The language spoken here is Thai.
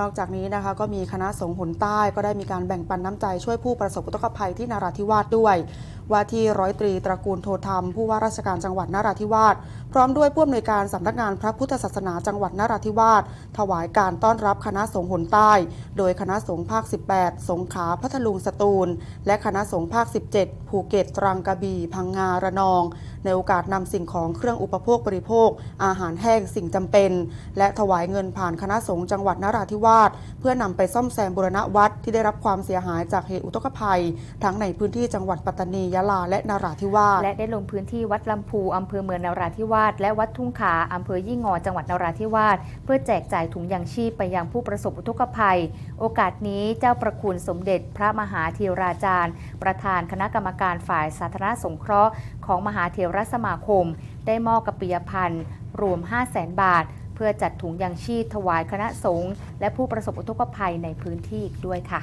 นอกจากนี้นะคะก็มีคณะสงฆ์หนใต้ก็ได้มีการแบ่งปันน้ำใจช่วยผู้ประสบอุทกภัยที่นาราธิวาสด้วย ว่าที่ร้อยตรีตระกูลโทธรรม ผู้ว่าราชการจังหวัดนาราธิวาสพร้อมด้วยผู้อำนวยการสำนักงานพระพุทธศาสนาจังหวัดนาราธิวาสถวายการต้อนรับคณะสงฆ์หนใต้ โดยคณะสงฆ์ภาค 18 สงขลาพัทลุงสตูล และคณะสงฆ์ภาค 17 ภูเก็ตตรังกระบี่พังงาระนอง ในโอกาสนำสิ่งของเครื่องอุปโภคบริโภค อาหารแห้งสิ่งจำเป็น และถวายเงินผ่านคณะสงฆ์จังหวัดนราธิวาสเพื่อนำไปซ่อมแซมบูรณวัดที่ได้รับความเสียหายจากเหตุอุทกภัย ทั้งในพื้นที่จังหวัดปัตตานียะลาและนราธิวาสและได้ลงพื้นที่วัดลำพูอำเภอเมืองนราธิวาสและวัดทุ่งขาอำเภอยี่งอจังหวัดนราธิวาสเพื่อแจกจ่ายถุงยางชีพไปยังผู้ประสบอุทกภัย โอกาสนี้เจ้าประคุณสมเด็จพระมหาเทวราจารย์ ประธานคณะกรรมการฝ่ายสาธารณสงเคราะห์ของมหาเทวรสมาคม ได้มอบกับปิยพันธ์รวม 5 0 0แสนบาท เพื่อจัดถุงยางชีพถวายคณะสงฆ์และผู้ประสบอุทกภัยในพื้นที่อีกด้วยค่ะ